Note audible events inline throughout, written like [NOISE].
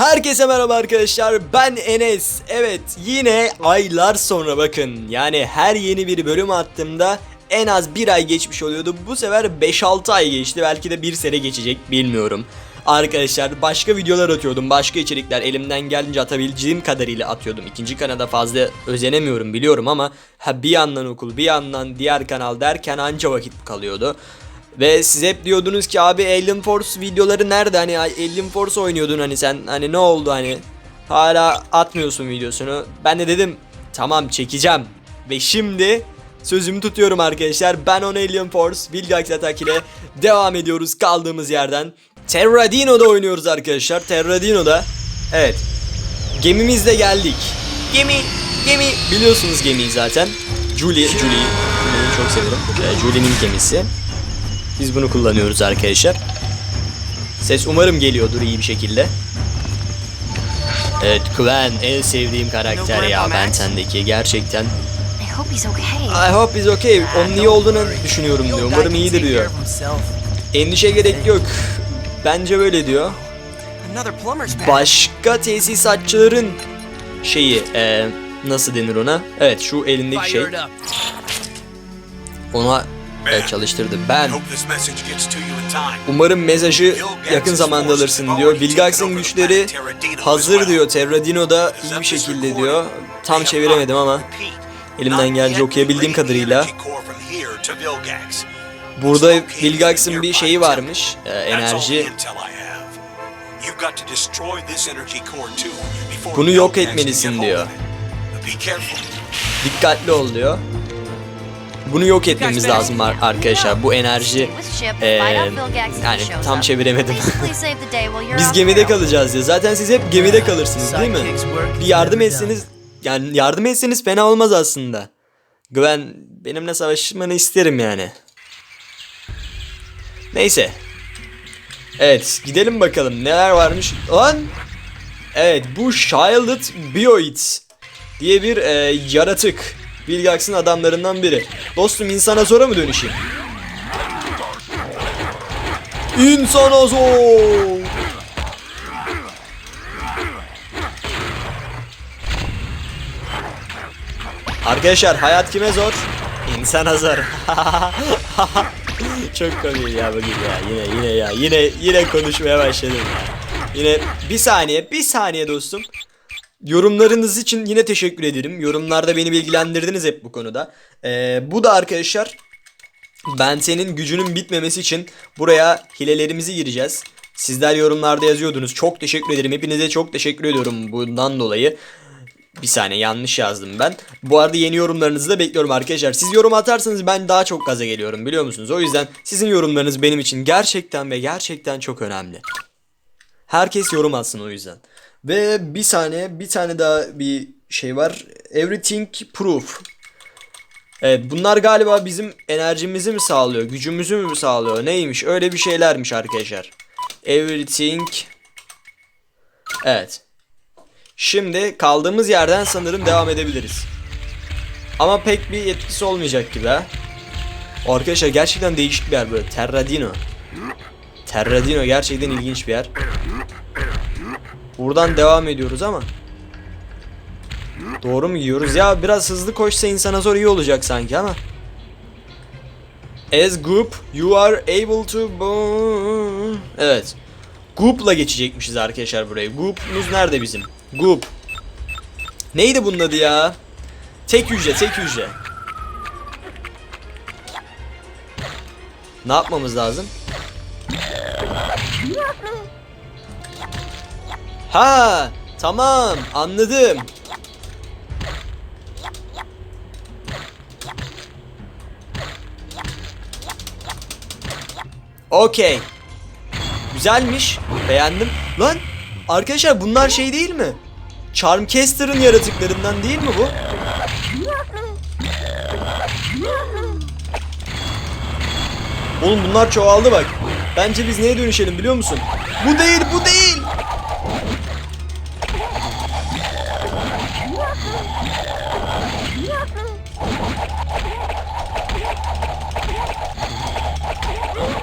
Herkese merhaba arkadaşlar ben Enes. Evet yine aylar sonra bakın. Yani her yeni bir bölüm attığımda en az bir ay geçmiş oluyordu. Bu sefer 5-6 ay geçti belki de bir sene geçecek bilmiyorum. Arkadaşlar başka videolar atıyordum başka içerikler elimden geldiğince atabileceğim kadarıyla atıyordum. İkinci kanalda fazla özenemiyorum biliyorum ama ha, Bir yandan okul bir yandan diğer kanal derken anca vakit kalıyordu ve siz hep diyordunuz ki abi Alien Force videoları nerede hani Alien Force oynuyordun hani sen hani ne oldu hani hala atmıyorsun videosunu. Ben de dedim tamam çekeceğim ve şimdi sözümü tutuyorum arkadaşlar. Ben on Alien Force Vilgax Attack ile devam ediyoruz kaldığımız yerden. Terradino'da oynuyoruz arkadaşlar. Terradino'da evet gemimizle geldik. Gemi gemi biliyorsunuz gemiyi zaten. Julie Julie Julie'yi çok severim. Ee, Julie'nin gemisi. Biz bunu kullanıyoruz arkadaşlar. Ses umarım geliyordur iyi bir şekilde. Evet Gwen en sevdiğim karakter ya ben sendeki gerçekten. I hope he's okay. I hope he's okay. Onun iyi olduğunu düşünüyorum diyor. Umarım iyidir diyor. Endişe gerek yok. Bence böyle diyor. Başka tesisatçıların şeyi eee nasıl denir ona? Evet şu elindeki şey. Ona çalıştırdı. Ben. Umarım mesajı yakın zamanda alırsın diyor. Bilgax'ın güçleri hazır diyor. Terradino da iyi bir şekilde diyor. Tam çeviremedim ama elimden geldiğince okuyabildiğim kadarıyla. Burada Bilgax'ın bir şeyi varmış. e, enerji. Bunu yok etmelisin diyor. Dikkatli ol diyor. Bunu yok etmemiz lazım ar- arkadaşlar. Bu enerji eee, yani tam çeviremedim. Biz gemide kalacağız diyor. Zaten siz hep gemide kalırsınız değil mi? Bir yardım etseniz yani yardım etseniz fena olmaz aslında. Gwen benimle savaşmanı isterim yani. Neyse. Evet gidelim bakalım neler varmış. Lan! Evet bu Shielded Bioid diye bir e, yaratık. Vilgax'ın adamlarından biri. Dostum insana zora mı dönüşeyim? İnsana zor! Arkadaşlar hayat kime zor? İnsana zor. [LAUGHS] Çok komik ya bugün ya. Yine yine ya. Yine yine konuşmaya başladım ya. Yine bir saniye, bir saniye dostum. Yorumlarınız için yine teşekkür ederim. Yorumlarda beni bilgilendirdiniz hep bu konuda. Ee, bu da arkadaşlar ben senin gücünün bitmemesi için buraya hilelerimizi gireceğiz. Sizler yorumlarda yazıyordunuz. Çok teşekkür ederim. Hepinize çok teşekkür ediyorum bundan dolayı. Bir saniye yanlış yazdım ben. Bu arada yeni yorumlarınızı da bekliyorum arkadaşlar. Siz yorum atarsanız ben daha çok gaza geliyorum biliyor musunuz? O yüzden sizin yorumlarınız benim için gerçekten ve gerçekten çok önemli. Herkes yorum atsın o yüzden. Ve bir saniye bir tane daha bir şey var. Everything proof. Evet bunlar galiba bizim enerjimizi mi sağlıyor? Gücümüzü mü sağlıyor? Neymiş? Öyle bir şeylermiş arkadaşlar. Everything. Evet. Şimdi kaldığımız yerden sanırım devam edebiliriz. Ama pek bir etkisi olmayacak gibi ha. Arkadaşlar gerçekten değişik bir yer böyle. Terradino. Terradino gerçekten ilginç bir yer. Buradan devam ediyoruz ama. Doğru mu gidiyoruz? Ya biraz hızlı koşsa insana zor iyi olacak sanki ama. As group you are able to Evet. Goop'la geçecekmişiz arkadaşlar burayı. Goop'umuz nerede bizim? Goop. Neydi bunun adı ya? Tek hücre, tek hücre. Ne yapmamız lazım? Ha, tamam, anladım. Okey. Güzelmiş. Beğendim. Lan arkadaşlar bunlar şey değil mi? Charmcaster'ın yaratıklarından değil mi bu? Oğlum bunlar çoğaldı bak. Bence biz neye dönüşelim biliyor musun? Bu değil, bu değil.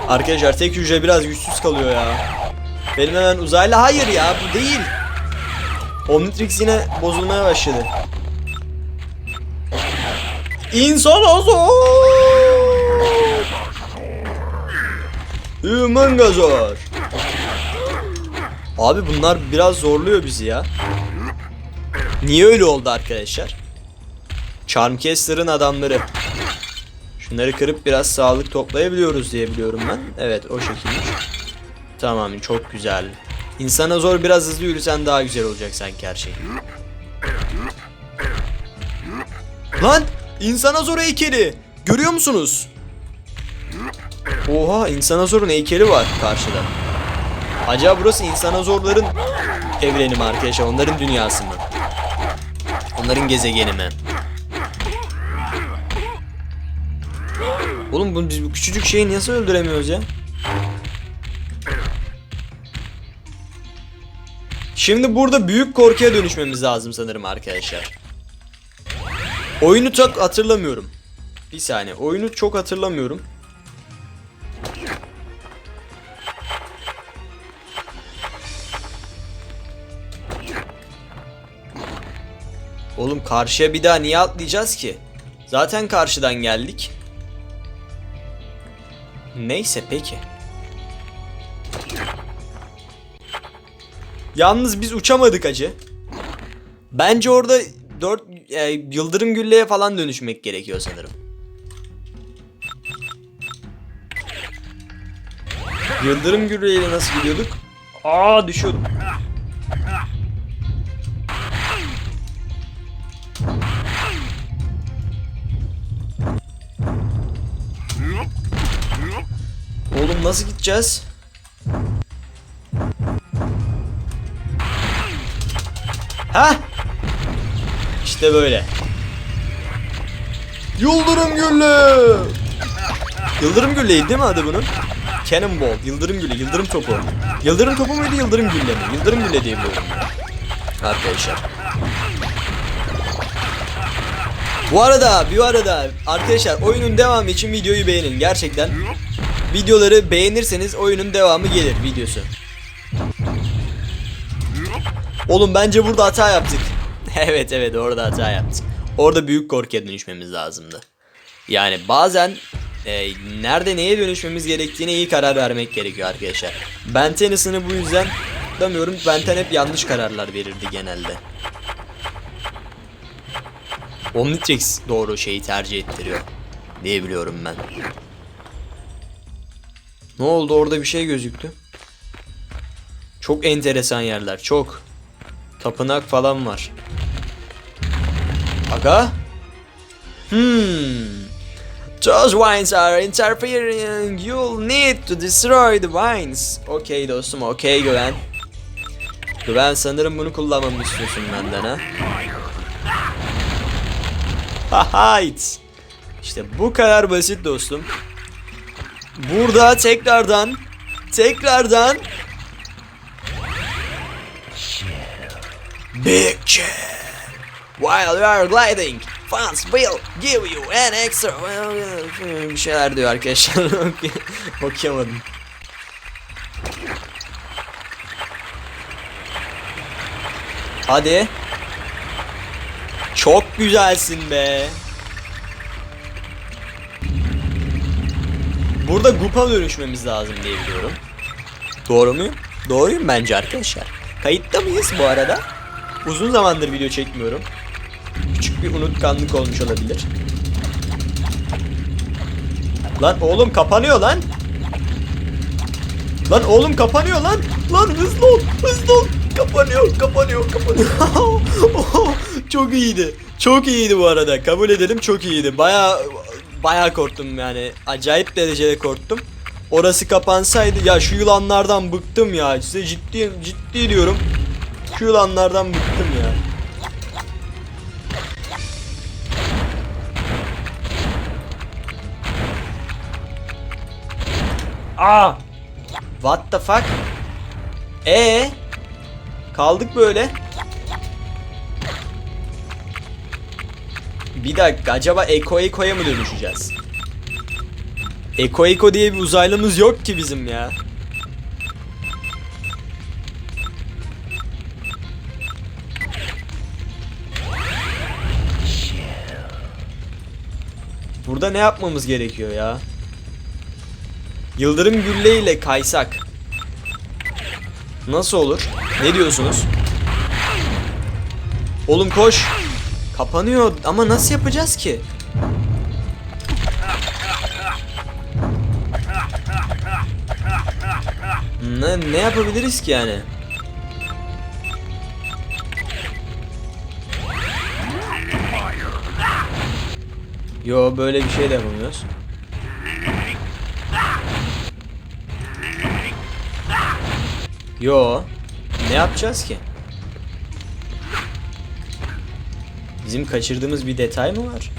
Arkadaşlar tek hücre biraz güçsüz kalıyor ya. Benim hemen uzaylı hayır ya bu değil. Omnitrix yine bozulmaya başladı. İnsan azor. Human gazor. Abi bunlar biraz zorluyor bizi ya. Niye öyle oldu arkadaşlar? Charmcaster'ın adamları. Şunları kırıp biraz sağlık toplayabiliyoruz diye biliyorum ben. Evet o şekilde. Tamam çok güzel. İnsana zor biraz hızlı yürüsen daha güzel olacak sanki her şey. Lan! İnsana zor heykeli! Görüyor musunuz? Oha insana zorun heykeli var karşıda. Acaba burası insana zorların evreni mi arkadaşlar? Onların dünyası mı? Onların gezegeni mi? Oğlum bu, biz bu küçücük şeyi nasıl öldüremiyoruz ya? Şimdi burada büyük korkuya dönüşmemiz lazım sanırım arkadaşlar. Oyunu çok hatırlamıyorum. Bir saniye. Oyunu çok hatırlamıyorum. Oğlum karşıya bir daha niye atlayacağız ki? Zaten karşıdan geldik. Neyse peki. Yalnız biz uçamadık acı. Bence orada 4 yıldırım gülleye falan dönüşmek gerekiyor sanırım. Yıldırım gülleyle nasıl gidiyorduk? Aa düşüyordum. Oğlum nasıl gideceğiz? Ha? İşte böyle. Yıldırım gülle. Yıldırım gülleydi değil mi adı bunun? Cannonball, yıldırım gülle, yıldırım topu. Yıldırım topu muydu, yıldırım gülle mi? Yıldırım gülle diye biliyorum. Arkadaşlar. Bu arada, bir arada arkadaşlar oyunun devamı için videoyu beğenin gerçekten. Videoları beğenirseniz oyunun devamı gelir videosu. Oğlum bence burada hata yaptık. [LAUGHS] evet evet orada hata yaptık. Orada büyük korkuya dönüşmemiz lazımdı. Yani bazen e, nerede neye dönüşmemiz gerektiğine iyi karar vermek gerekiyor arkadaşlar. Ben Tennyson'ı bu yüzden demiyorum. Benten hep yanlış kararlar verirdi genelde. Omnitrix doğru şeyi tercih ettiriyor. Diye biliyorum ben. Ne oldu orada bir şey gözüktü. Çok enteresan yerler çok. Tapınak falan var. Aga? Hmm. Those vines are interfering. You'll need to destroy the vines. Okey dostum, okey Güven. Güven sanırım bunu kullanmamı istiyorsun benden ha. Hahayt. İşte bu kadar basit dostum. Burada tekrardan tekrardan Big chair. While you are gliding, fans will give you an extra... Bir şeyler diyor arkadaşlar. [LAUGHS] Oku- Okuyamadım. Hadi. Çok güzelsin be. Burada Gupa dönüşmemiz lazım diye biliyorum. Doğru muyum? Doğruyum bence arkadaşlar. Kayıtta mıyız bu arada? Uzun zamandır video çekmiyorum. Küçük bir unutkanlık olmuş olabilir. Lan oğlum kapanıyor lan. Lan oğlum kapanıyor lan. Lan hızlı ol. Hızlı ol. Kapanıyor, kapanıyor, kapanıyor. [LAUGHS] çok iyiydi. Çok iyiydi bu arada. Kabul edelim çok iyiydi. Baya baya korktum yani. Acayip derecede korktum. Orası kapansaydı ya şu yılanlardan bıktım ya. Size ciddi ciddi diyorum. Şu yılanlardan bıktım ya. Aa! What the fuck? E kaldık böyle. Bir dakika acaba Eko Eko'ya mı dönüşeceğiz? Eko Eko diye bir uzaylımız yok ki bizim ya. Burada ne yapmamız gerekiyor ya? Yıldırım gülle ile kaysak. Nasıl olur? Ne diyorsunuz? Oğlum koş. Kapanıyor ama nasıl yapacağız ki? Ne, ne yapabiliriz ki yani? Yo böyle bir şey de yapamıyoruz. Yo. Ne yapacağız ki? Bizim kaçırdığımız bir detay mı var?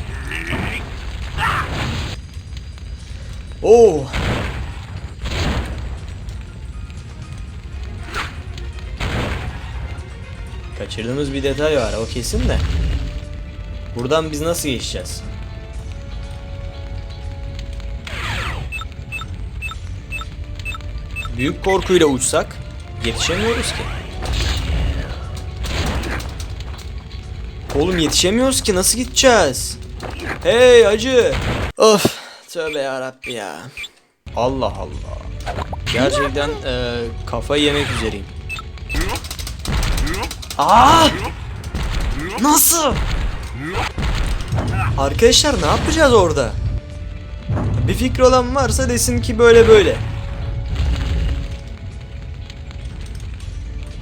Oo. Kaçırdığımız bir detay var o kesin de. Buradan biz nasıl geçeceğiz? Büyük korkuyla uçsak yetişemiyoruz ki. Oğlum yetişemiyoruz ki nasıl gideceğiz? Hey acı. Of tövbe yarabbi ya. Allah Allah. Gerçekten eee kafayı yemek üzereyim. Aa! Nasıl? Arkadaşlar ne yapacağız orada? Bir fikri olan varsa desin ki böyle böyle.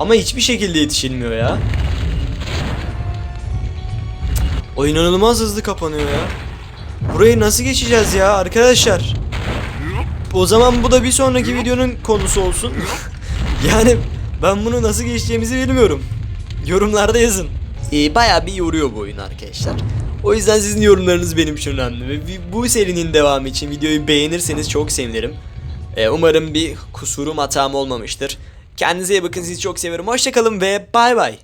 Ama hiçbir şekilde yetişilmiyor ya. O inanılmaz hızlı kapanıyor ya. Burayı nasıl geçeceğiz ya arkadaşlar? O zaman bu da bir sonraki videonun konusu olsun. [LAUGHS] yani ben bunu nasıl geçeceğimizi bilmiyorum. Yorumlarda yazın. Ee, bayağı bir yoruyor bu oyun arkadaşlar. O yüzden sizin yorumlarınız benim için önemli. Ve bu serinin devamı için videoyu beğenirseniz çok sevinirim. Ee, umarım bir kusurum hatam olmamıştır. Kendinize iyi bakın sizi çok seviyorum. Hoşçakalın ve bay bay.